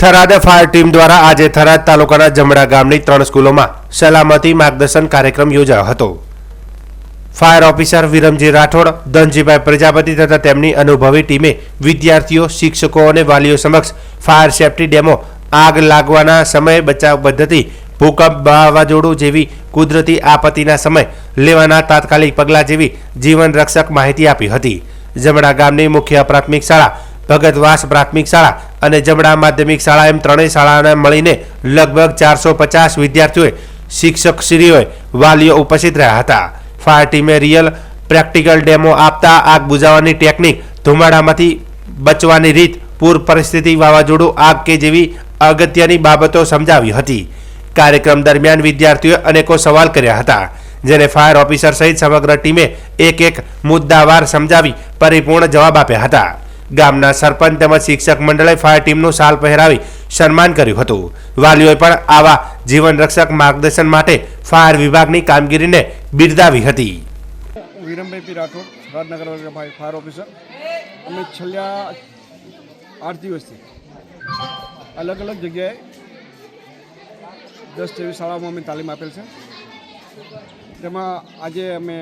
Tharad fire team દ્વારા આજે થરાદ તાલુકાના જમણા ગામની ત્રણ સ્કૂલોમાં સલામતી માર્ગદર્શન કાર્યક્રમ યોજાયો હતો. ફાયર ઓફિસર વિરમજી રાઠોડ, ધનજીભાઈ પ્રજાપતિ તથા તેમની અનુભવી ટીમે વિદ્યાર્થીઓ, શિક્ષકો અને વાલીઓ સમક્ષ ફાયર સેફટી ડેમો આગ લાગવાના સમયે બચાવ પદ્ધતિ, ભૂકંપ વાવાઝોડું જેવી કુદરતી આપત્તિના સમય લેવાના તાત્કાલિક પગલાં જેવી જીવન રક્ષક માહિતી આપી હતી. જમણા ગામની મુખ્ય પ્રાથમિક શાળા ભગતવાસ પ્રાથમિક શાળા અને જમણા માધ્યમિક શાળા એમ ત્રણેય શાળાને મળીને લગભગ ચારસો પચાસ વિદ્યાર્થીઓએ શિક્ષકશ્રીઓએ વાલીઓ ઉપસ્થિત રહ્યા હતા. ફાયર ટીમે રિયલ પ્રેક્ટિકલ ડેમો આપતા આગ બુઝાવવાની ટેકનિક ધુમાડામાંથી બચવાની રીત, પૂર પરિસ્થિતિ વાવાઝોડું, આગ કે જેવી અગત્યની બાબતો સમજાવી હતી. કાર્યક્રમ દરમિયાન વિદ્યાર્થીઓએ અનેકો સવાલ કર્યા હતા, જેને ફાયર ઓફિસર સહિત સમગ્ર ટીમે એક એક મુદ્દાવાર સમજાવી પરિપૂર્ણ જવાબ આપ્યા હતા. ગામના સરપંચ તેમજ શિક્ષક મંડળે ફાયર ટીમનું શાલ પહેરાવી સન્માન કર્યું હતું. વાલીઓએ પણ આવા જીવન રક્ષક માર્ગદર્શન માટે ફાયર વિભાગની કામગીરીને બિરદાવી હતી. Virambhai P Rathod, Rajnagar fire officer. અમે છેલ્લા આઠ દિવસથી અલગ અલગ જગ્યાએ દસ જેવી શાળાઓમાં અમે તાલીમ આપેલ છે. જેમાં આજે અમે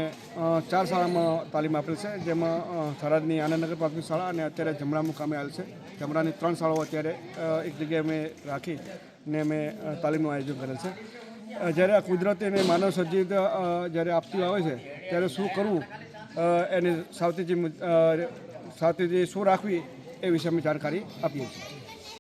ચાર શાળામાં તાલીમ આપેલ છે. જેમાં થરાદની આનંદનગર પ્રાથમિક શાળા અને અત્યારે જમણા મુકામે આવેલ છે. જમણાની ત્રણ શાળાઓ અત્યારે એક જગ્યાએ અમે રાખી ને અમે તાલીમનું આયોજન કરેલ છે. જ્યારે આ કુદરતી અને માનવ સર્જિત જ્યારે આપતી આવે છે, ત્યારે શું કરવું? એને સાવચેતી સાવચેતી શું રાખવી એ વિશે અમે જાણકારી આપીએ છીએ.